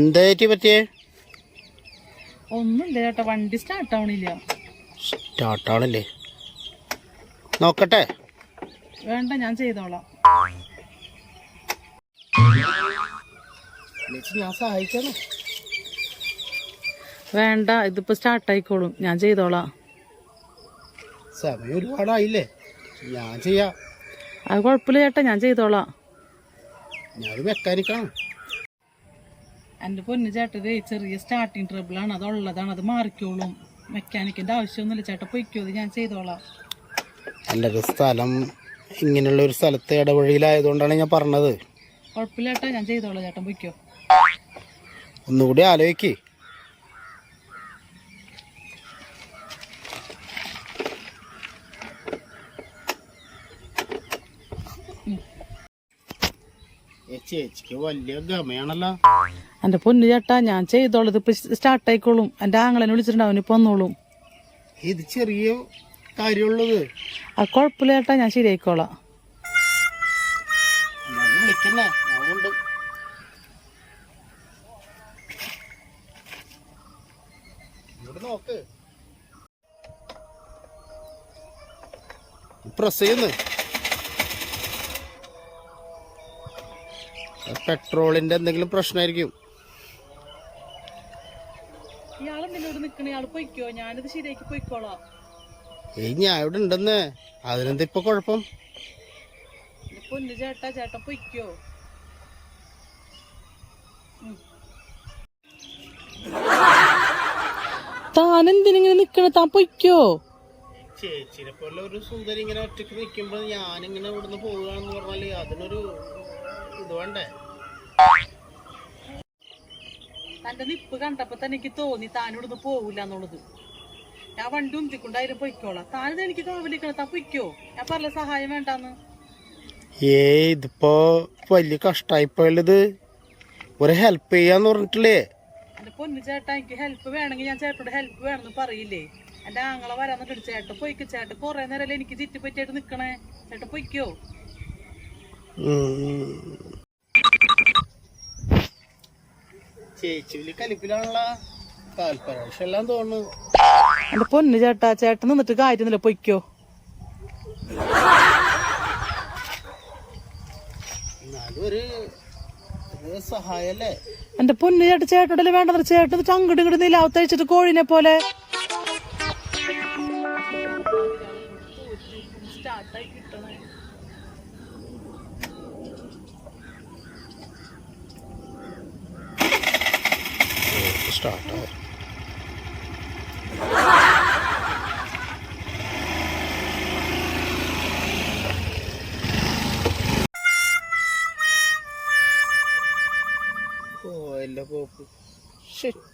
എന്തായിട്ട് പറ്റിയേ ഒന്നും ചേട്ടാ വണ്ടി സ്റ്റാർട്ട് ആവണില്ല. സ്റ്റാർട്ടാണല്ലേ നോക്കട്ടെ. വേണ്ട ഞാൻ ചെയ്തോളാം. ഞാൻ സഹായിക്കാനോ വേണ്ട ഇതിപ്പോ സ്റ്റാർട്ട് ആയിക്കോളും. ഞാൻ ചെയ്തോളാം. സമയം ഒരുപാടായില്ലേ? ഞാൻ ചെയ്യാം. അത് കുഴപ്പമില്ല ചേട്ടാ ഞാൻ ചെയ്തോളാം. ഞാൻ മെക്കാനിക്കാണ് എന്റെ പൊന്നു ചേട്ടത് ചെറിയ സ്റ്റാർട്ടിങ് ട്രബിളാണ് അതുള്ളതാണ് അത് മാറിക്കോളും. മെക്കാനിക്കിന്റെ ആവശ്യമൊന്നുമില്ല. ചേട്ടാ പൊയ്ക്കോ ഇത് ഞാൻ ചെയ്തോളാം. എന്റെ സ്ഥലം ഇങ്ങനെയുള്ള ഒരു സ്ഥലത്ത് ഇടവഴിയിലായതുകൊണ്ടാണ് ഞാൻ പറഞ്ഞത്. കുഴപ്പമില്ല ചേട്ടാ ഞാൻ ചെയ്തോളാം. ചേട്ടൻ പൊയ്ക്കോ. ഒന്നുകൂടി ആലോചിക്ക്. ചേച്ചിക്ക് വലിയ ഗമയാണല്ലോ. എന്റെ പൊന്നു ചേട്ടാ ഞാൻ ചെയ്തോളത് ഇപ്പൊ സ്റ്റാർട്ട് ആയിക്കോളും. എന്റെ ആങ്ങളെ വിളിച്ചിട്ടുണ്ട് അവനിപ്പോ വന്നോളും. ഇത് ചെറിയ കാര്യമുള്ളത്. ആ കുഴപ്പമില്ല ചേട്ടാ ഞാൻ ശരിയായിക്കോളാം. ഇവിടെ നോക്ക്. പ്രസ് ചെയ്യുന്നു. ഞാനിത് എന്തെങ്കിലും പ്രശ്നമായിരിക്കും. ഏയ് ഞാൻ ഇവിടെ ഉണ്ടെന്ന്. അതിനെന്താ ഇപ്പൊ കുഴപ്പം? ചേട്ടാ. ചേട്ടൻ പൊയ്ക്കോ. എന്തിനിങ്ങനെ നിക്കണ? താൻ പൊയ്ക്കോ. ചേച്ചിനെ പോലെ ഒരു സുന്ദരി ഇങ്ങനെ ഒറ്റയ്ക്ക് നിൽക്കുമ്പോൾ ഞാനിങ്ങനെ ഇവിടുന്ന് പോവുകയാണെന്ന് പറഞ്ഞാൽ അതിനൊരു ഇത് വേണ്ടേ? തന്റെ നിപ്പ് കണ്ടപ്പോ തന്നെ എനിക്ക് തോന്നി താൻ ഇവിടുന്ന് പോവില്ല എന്നുള്ളത്. ഞാൻ വണ്ടി ഉന്തിക്കൊണ്ടായാലും പൊയ്ക്കോളാം. താനിത് എനിക്ക് കാവലിക്കണം താ പൊയ്ക്കോ. ഞാൻ പറഞ്ഞ സഹായം വേണ്ടാന്ന്. ഏ ഇതിപ്പോ വലിയ കഷ്ടായിപ്പോയത് ഒരു ഹെൽപ്പ് ചെയ്യാന്ന് പറഞ്ഞിട്ടില്ലേ? എന്റെ പൊന്നു ചേട്ടാ എനിക്ക് ഹെൽപ്പ് വേണമെങ്കിൽ ഞാൻ ചേട്ടനോട് ഹെൽപ്പ് വേണമെന്ന് പറയില്ലേ? എന്റെ ആങ്ങളെ വരാന്നിട്ട് ചേട്ടൻ പൊയ്ക്ക് ചേട്ടൻ കുറെ നേരമല്ലേ എനിക്ക് ചുറ്റിപ്പറ്റിയായിട്ട് നിക്കണേ. ചേട്ടൻ പൊയ്ക്കോ. ചേച്ചി വലിയ കലിപ്പിലാണല്ല. താല്പര്യം എല്ലാം തോന്നുന്നു. എന്റെ പൊന്നു ചേട്ടാ ചേട്ടൻ നിന്നിട്ട് കാര്യമൊന്നുമില്ല പൊയ്ക്കോ. എന്റെ പൊന്നു ചേട്ടൻ ചേട്ടോടല്ലേ വേണ്ടത്? ചേട്ടൻ അങ്ങോട്ട് ഇങ്ങോട്ട് നിലാവത്തഴിച്ചിട്ട് കോഴിനെ പോലെ. സ്റ്റാർട്ടായി ഓ എല്ലാ പോപ്പ് ഷെറ്റ്